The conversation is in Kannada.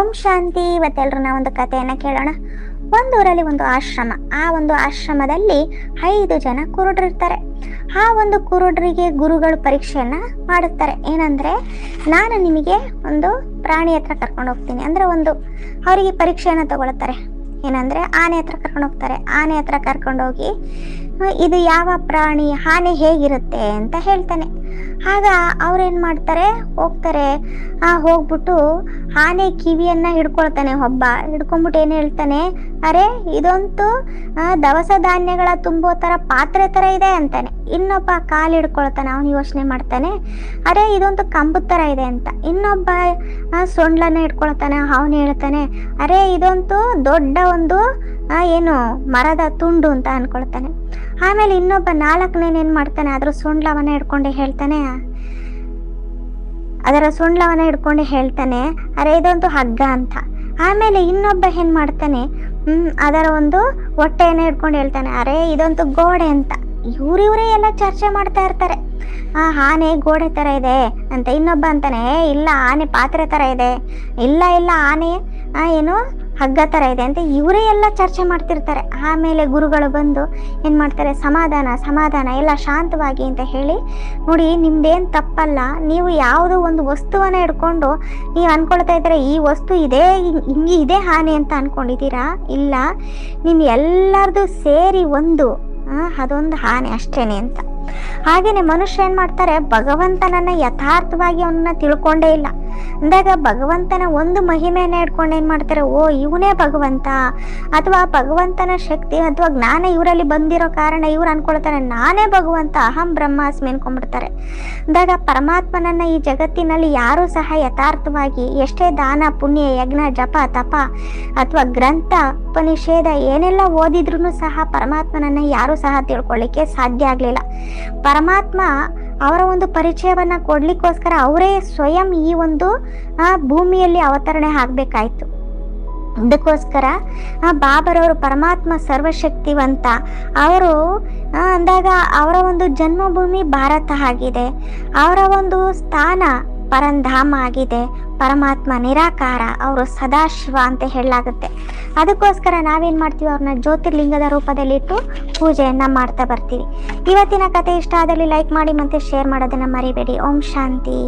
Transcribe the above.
ಓಂ ಶಾಂತಿ ಇವತ್ತೆಲ್ಲರೂ ಒಂದು ಕಥೆಯನ್ನು ಕೇಳೋಣ. ಒಂದು ಊರಲ್ಲಿ ಒಂದು ಆಶ್ರಮ. ಆ ಒಂದು ಆಶ್ರಮದಲ್ಲಿ ಐದು ಜನ ಕುರುಡ್ರಿರ್ತಾರೆ ಆ ಒಂದು ಕುರುಡ್ರಿಗೆ ಗುರುಗಳು ಪರೀಕ್ಷೆಯನ್ನ ಮಾಡುತ್ತಾರೆ. ಏನಂದ್ರೆ, ನಾನು ನಿಮಗೆ ಒಂದು ಪ್ರಾಣಿ ಹತ್ರ ಕರ್ಕೊಂಡು ಹೋಗ್ತೀನಿ. ಅಂದ್ರೆ ಒಂದು ಅವರಿಗೆ ಪರೀಕ್ಷೆಯನ್ನ ತಗೊಳ್ತಾರೆ. ಏನಂದ್ರೆ, ಆನೆ ಹತ್ರ ಕರ್ಕೊಂಡು ಹೋಗ್ತಾರೆ. ಆನೆ ಹತ್ರ ಕರ್ಕೊಂಡೋಗಿ ಇದು ಯಾವ ಪ್ರಾಣಿ ಆನೆ ಹೇಗಿರುತ್ತೆ ಅಂತ ಹೇಳ್ತಾನೆ. ಆಗ ಅವ್ರೇನು ಮಾಡ್ತಾರೆ? ಹೋಗ್ತಾರೆ. ಆ, ಹೋಗ್ಬಿಟ್ಟು ಆನೆ ಕಿವಿಯನ್ನ ಹಿಡ್ಕೊಳ್ತಾನೆ ಒಬ್ಬ. ಹಿಡ್ಕೊಂಡ್ಬಿಟ್ಟು ಏನು ಹೇಳ್ತಾನೆ? ಅರೆ, ಇದಂತೂ ದವಸ ಧಾನ್ಯಗಳ ತುಂಬೋ ಥರ ಪಾತ್ರೆ ತರ ಇದೆ ಅಂತಾನೆ. ಇನ್ನೊಬ್ಬ ಕಾಲು ಹಿಡ್ಕೊಳ್ತಾನೆ, ಅವನು ಯೋಚನೆ ಮಾಡ್ತಾನೆ, ಅರೆ, ಇದೊಂದು ಕಂಬದ ತರ ಇದೆ ಅಂತ. ಇನ್ನೊಬ್ಬ ಸೊಂಡ್ಲನ್ನ ಹಿಡ್ಕೊಳ್ತಾನೆ, ಅವನು ಹೇಳ್ತಾನೆ, ಅರೆ, ಇದೊಂದು ದೊಡ್ಡ ಒಂದು ಏನು, ಮರದ ತುಂಡು ಅಂತ ಅನ್ಕೊಳ್ತಾನೆ. ಆಮೇಲೆ ಇನ್ನೊಬ್ಬ ನಾಲ್ಕನೇನು ಏನು ಮಾಡ್ತಾನೆ, ಅದ್ರ ಸೊಂಡ್ಲವನ್ನ ಹಿಡ್ಕೊಂಡೆ ಹೇಳ್ತಾನೆ, ಅದರ ಸೊಂಡ್ಲವನ್ನ ಹಿಡ್ಕೊಂಡು ಹೇಳ್ತಾನೆ, ಅರೆ, ಇದೊಂದು ಹಗ್ಗ ಅಂತ. ಆಮೇಲೆ ಇನ್ನೊಬ್ಬ ಏನು ಮಾಡ್ತಾನೆ ಅದರ ಒಂದು ಹೊಟ್ಟೆಯನ್ನು ಹಿಡ್ಕೊಂಡು ಹೇಳ್ತಾನೆ, ಅರೆ, ಇದೊಂದು ಗೋಡೆ ಅಂತ. ಇವ್ರಿವ್ರೇ ಎಲ್ಲ ಚರ್ಚೆ ಮಾಡ್ತಾ ಇರ್ತಾರೆ. ಆ ಆನೆ ಗೋಡೆ ತರ ಇದೆ ಅಂತ ಇನ್ನೊಬ್ಬ ಅಂತಾನೆ ಇಲ್ಲ, ಆನೆ ಪಾತ್ರೆ ತರ ಇದೆ. ಇಲ್ಲ ಇಲ್ಲ, ಆನೆ ಏನು ಹಗ್ಗ ತರ ಇದೆ. ಅಂತ ಇವರೇ ಎಲ್ಲ ಚರ್ಚೆ ಮಾಡ್ತಿರ್ತಾರೆ. ಆಮೇಲೆ ಗುರುಗಳು ಬಂದು ಏನು ಮಾಡ್ತಾರೆ, ಸಮಾಧಾನ ಸಮಾಧಾನ, ಎಲ್ಲ ಶಾಂತವಾಗಿ ಅಂತ ಹೇಳಿ, ನೋಡಿ, ನಿಮ್ದೇನು ತಪ್ಪಲ್ಲ. ನೀವು ಯಾವುದೋ ಒಂದು ವಸ್ತುವನ್ನ ಹಿಡ್ಕೊಂಡು ನೀವು ಅಂದ್ಕೊಳ್ತಾ ಇದ್ದರೆ ಈ ವಸ್ತು ಇದೇ, ಹಿಂಗ್- ಇದೇ ಹಾನಿ ಅಂತ ಅಂದ್ಕೊಂಡಿದ್ದೀರಾ ಇಲ್ಲ, ನಿಮ್ ಎಲ್ಲರದು ಸೇರಿ ಒಂದು ಅದೊಂದು ಹಾನಿ ಅಷ್ಟೇನೆ ಅಂತ. ಹಾಗೇನೆ ಮನುಷ್ಯ ಏನ್ ಮಾಡ್ತಾರೆ ಭಗವಂತನನ್ನ ಯಥಾರ್ಥವಾಗಿ ಅವನನ್ನ ತಿಳ್ಕೊಂಡೇ ಇಲ್ಲ. ಅಂದಾಗ ಭಗವಂತನ ಒಂದು ಮಹಿಮೆಯನ್ನು ಹಿಡ್ಕೊಂಡು ಏನು ಮಾಡ್ತಾರೆ? ಓ, ಇವನೇ ಭಗವಂತ. ಅಥವಾ ಭಗವಂತನ ಶಕ್ತಿ ಅಥವಾ ಜ್ಞಾನ ಇವರಲ್ಲಿ ಬಂದಿರೋ ಕಾರಣ ಇವ್ರು ಅನ್ಕೊಳ್ತಾರೆ, ನಾನೇ ಭಗವಂತ, ಅಹಂ ಬ್ರಹ್ಮಾಸ್ಮಿ ಅನ್ಕೊಂಡ್ಬಿಡ್ತಾರೆ. ಅಂದಾಗ ಪರಮಾತ್ಮನನ್ನ ಈ ಜಗತ್ತಿನಲ್ಲಿ ಯಾರೂ ಸಹ ಯಥಾರ್ಥವಾಗಿ ಎಷ್ಟೇ ದಾನ, ಪುಣ್ಯ, ಯಜ್ಞ, ಜಪ, ತಪ ಅಥವಾ ಗ್ರಂಥ, ಉಪನಿಷೇಧ ಏನೆಲ್ಲ ಓದಿದ್ರು ಸಹ ಪರಮಾತ್ಮನನ್ನ ಯಾರೂ ಸಹ ತಿಳ್ಕೊಳ್ಳಿಕ್ಕೆ ಸಾಧ್ಯ ಆಗಲಿಲ್ಲ. ಪರಮಾತ್ಮ ಅವರ ಒಂದು ಪರಿಚಯವನ್ನು ಕೊಡಲಿಕ್ಕೋಸ್ಕರ ಅವರೇ ಸ್ವಯಂ ಈ ಒಂದು ಭೂಮಿಯಲ್ಲಿ ಅವತರಣೆ ಆಗಬೇಕಾಯಿತು. ಅದಕ್ಕೋಸ್ಕರ ಬಾಬರವರು ಪರಮಾತ್ಮ ಸರ್ವಶಕ್ತಿವಂತ. ಅವರು ಅಂದಾಗ ಅವರ ಒಂದು ಜನ್ಮಭೂಮಿ ಭಾರತ ಆಗಿದೆ. ಅವರ ಒಂದು ಸ್ಥಾನ ಪರಂಧಾಮ ಆಗಿದೆ. ಪರಮಾತ್ಮ ನಿರಾಕಾರ, ಅವರು ಸದಾಶಿವ ಅಂತ ಹೇಳಲಾಗುತ್ತೆ. ಅದಕ್ಕೋಸ್ಕರ ನಾವೇನು ಮಾಡ್ತೀವಿ, ಅವ್ರನ್ನ ಜ್ಯೋತಿರ್ಲಿಂಗದ ರೂಪದಲ್ಲಿಟ್ಟು ಪೂಜೆಯನ್ನು ಮಾಡ್ತಾ ಬರ್ತೀವಿ. ಇವತ್ತಿನ ಕತೆ ಇಷ್ಟ ಆದಲ್ಲಿ ಲೈಕ್ ಮಾಡಿ ಮತ್ತೆ ಶೇರ್ ಮಾಡೋದನ್ನ ಮರಿಬೇಡಿ. ಓಂ ಶಾಂತಿ.